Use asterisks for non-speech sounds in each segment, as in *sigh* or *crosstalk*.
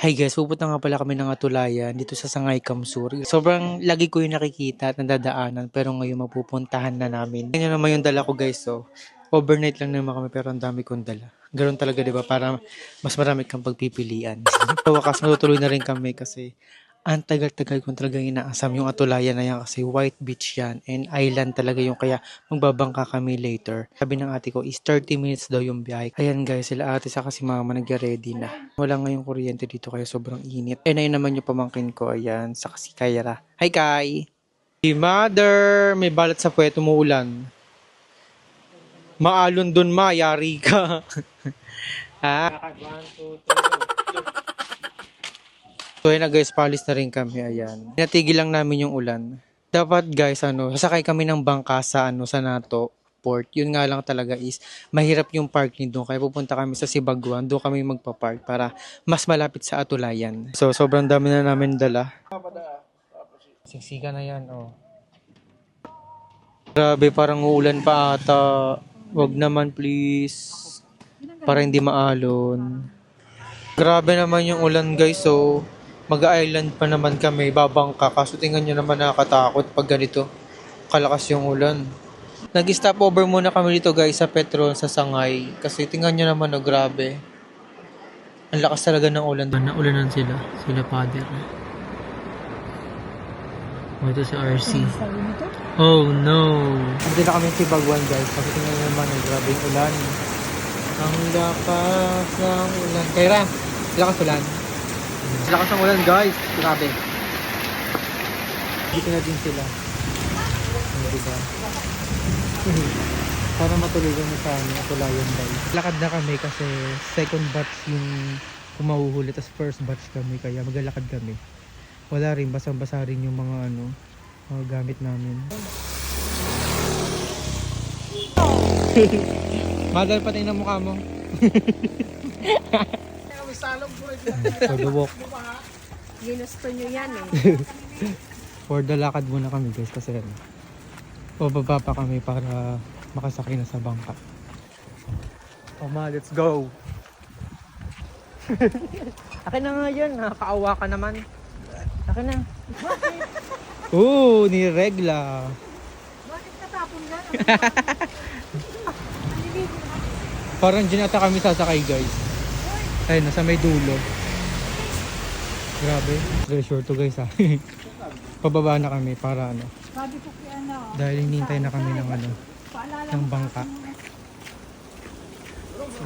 Hi guys, pupunta nga pala kami ng Atulayan dito sa Sangay Kamsur. Sobrang lagi ko yung nakikita at nadadaanan pero ngayon mapupuntahan na namin. Ganyan naman yung dala ko guys so overnight lang naman kami pero ang dami kong dala. Ganun talaga 'di ba para mas marami kang pagpipilian. *laughs* Sa wakas matutuloy na rin kami kasi ang tagal-tagal kong talagang inaasam yung Atulayan na yan kasi white beach yan and island talaga yung kaya magbabangka kami later. Sabi ng ate ko is 30 minutes daw yung biyahe. Ayan guys, sila ate sa kasi mama nagre-ready na. Wala ngayong kuryente dito kaya sobrang init. And ayun naman yung pamangkin ko, ayan, sa kasi Kayra. Hi Kai! Hey, mother! May balat sa puweto mo ulan. Maalon dun ma, yari ka. ha? *laughs* So yun na guys, palis na rin kami, ayan. Natigil lang namin yung ulan. Dapat guys, ano, sasakay kami ng bangka sa, ano, sa NATO port. Yun nga lang talaga is, mahirap yung parking doon. Kaya pupunta kami sa Sibaguan, doon kami magpa-park para mas malapit sa Atulayan. So, sobrang dami na namin dala. Siksika na yan, oh. Grabe, parang uulan pa ata. Wag naman, please. Para hindi maalon. Grabe naman yung ulan, guys. So, mag-island pa naman kami, babangka. Kaso tingnan nyo naman nakakatakot pag ganito. Kalakas yung ulan. Nag-stop over muna kami dito guys sa Petron sa Sangay. Kasi tingnan nyo naman, oh, grabe. Ang lakas talaga ng ulan. Naulanan sila. Sila father. Oh, ito si RC. Oh no. Hindi na kami si Bagwan guys. Kasi tingnan nyo naman, oh, grabe yung ulan. Ang lakas ng ulan. Kaya, lakas ulan. Lakas ng ulan guys. Grabe. Dito na din sila. Diba? *laughs* Para matuloy kami sa ano, Atulayan guys. Lakad na kami kasi second batch yung kumahuhuli tapos first batch kami kaya maglalakad kami. Wala rin, basang-basa rin yung mga ano, mga gamit namin. *laughs* Madal pati ng mukha mo. *laughs* For the walk. Ginusto nyo yan eh. *laughs* For the lakad muna kami guys kasi ano. Bababa pa kami para makasakay na sa bangka. Oh ma, let's go! *laughs* Akin na nga yan, nakakaawa ka naman. Akin na. *laughs* Oo, niregla. Bakit katapon na? Parang dyan ata kami sasakay guys. Ayun, nasa may dulo. Grabe. Treasure to guys ha. *laughs* Pababa na kami para ano. Ano, Dahil hinintay na kami ng ano, ng bangka.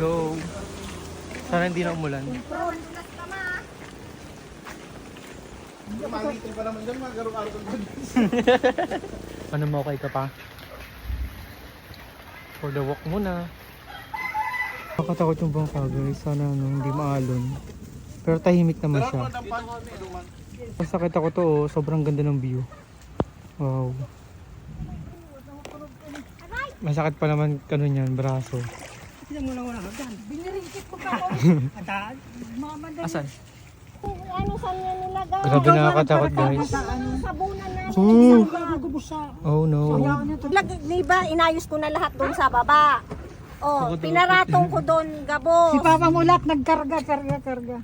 Go! Sana hindi na umulan. *laughs* Ano mo okay ka pa? For the walk muna. Nakatakot yung bangka guys. Sana ano, hindi maalon. Pero tahimik naman siya. Basta kita ko to, oh, sobrang ganda ng view. Wow. Masakit pa naman kanon yan, braso. Biniringkit ko pa ako. Adaan. Mama dali. Asan? Ano saan niya nilagay? Grabe nakakatakot guys. Sabunan na. Sa Oh no. Lag, di ba, inayos ko na lahat doon sa baba. Oh, pinaratong ko doon, gabos. Si Papa mo lahat nagkarga, karga, karga.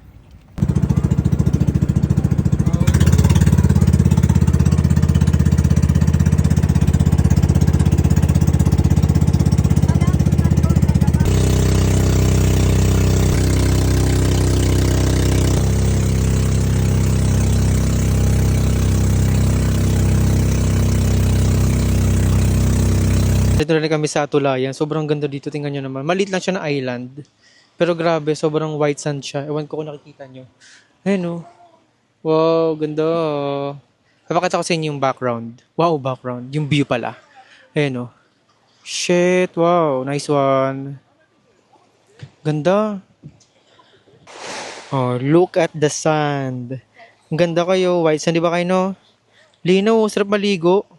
Dito na kami sa Atulayan. Sobrang ganda dito. Tingnan nyo naman. Maliit lang siya na island. Pero grabe, sobrang white sand siya. Ewan ko kung nakikita nyo. Ayun oh. Wow, ganda. Papakita ko sa inyo yung background. Wow, background. Yung view pala. Ayun oh. Shit, wow. Nice one. Ganda. Oh, look at the sand. Ang ganda kayo. White sand, di ba kayo no? Lino, sarap maligo.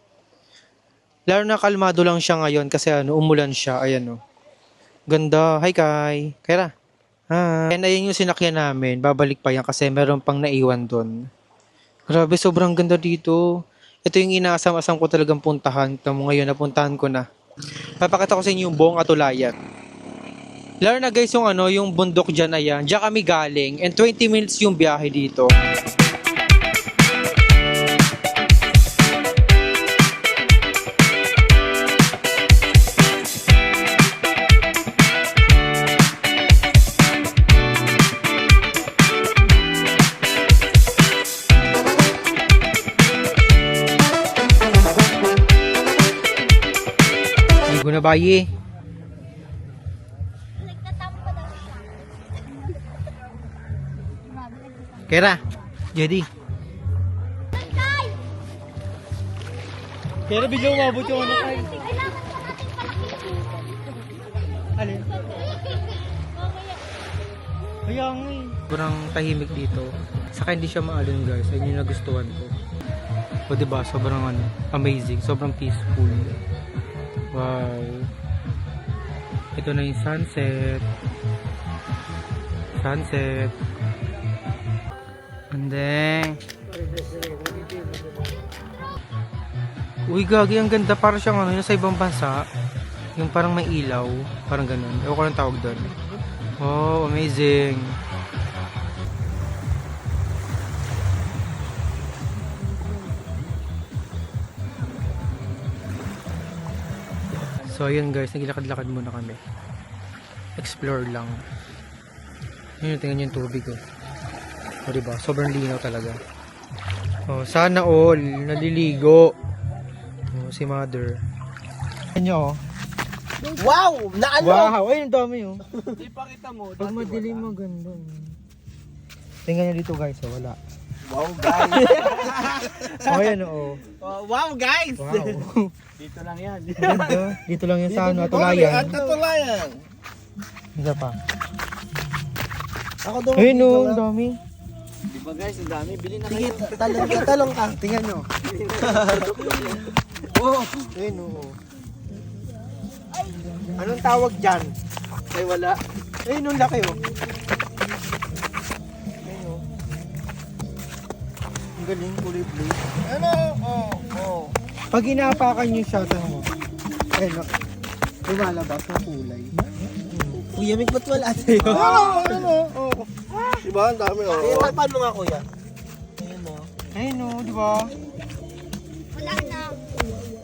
Lalo na kalmado lang siya ngayon kasi ano, umulan siya. Ayan o. Ganda. Hi, Kai. Kaya Hi. And ayun yung sinakyan namin. Babalik pa yan kasi meron pang naiwan doon. Grabe, sobrang ganda dito. Ito yung inaasam-asam ko talagang puntahan. Tamo ngayon, napuntahan ko na. Papakita ko sa inyo yung buong atulayan. Lalo na guys yung ano, yung bundok dyan ayan. Diyan kami galing. And 20 minutes yung biyahe dito. Ay, gunabayi. Kera, Jedi. Kera, bigyan yung ano kay. Alin? Kaya nga eh. Sobrang tahimik dito. Saka hindi siya maalon guys. Ayun yung nagustuhan ko. O diba, sobrang ano, amazing. Sobrang peaceful. Wow. Ito na yung sunset. Sunset. Andeng. Uy, gagi, ang ganda. Para siyang ano, nasa ibang bansa. Yung parang may ilaw. Parang ganun. Ewan ko lang tawag doon. Oh, amazing. So, ayun guys, naglakad-lakad muna kami. Explore lang. Yun, tingnan yung tubig oh. O diba? Sobrang linaw talaga. Oh, sana all naliligo. Oh, si mother. Ano oh? Wow! Naano? Wow! Ay, ang dami oh. Ipakita mo. Pag madilim maganda. Tingnan nyo dito guys, oh, wala. Wow, guys. *laughs* Oh, ayan oh. Oh, wow, guys. Wow. Dito lang yan. Ganda. Dito lang yan sa ano, atulayan. At atulayan. Isa pa. Ako daw. Ayun oh, ang dami. Di ba guys, ang dami. Bili na kayo. Talong ka, talong ka. Tingnan nyo. *laughs* oh, ayun oh. Anong tawag dyan? Ay, wala. Ayun, ang laki oh. Ang galing, kulay blue. Ano? Oh, oh. Pag inapakan nyo siya, tanong mo. Ayun, oh. lumalabas ng kulay. Kuya, may ba't wala sa'yo? Oo, oh, ano, oo. Diba, ang dami. Oh. Eh, paano nga, kuya? Ayun, oh. Ayun oh, di ba?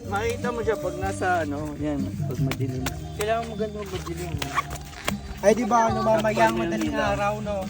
Makikita mo siya pag nasa, ano, yan, pag madilim. Kailangan mo ganda madilim. Ay, di ba, ano, mamayang madaling araw, no?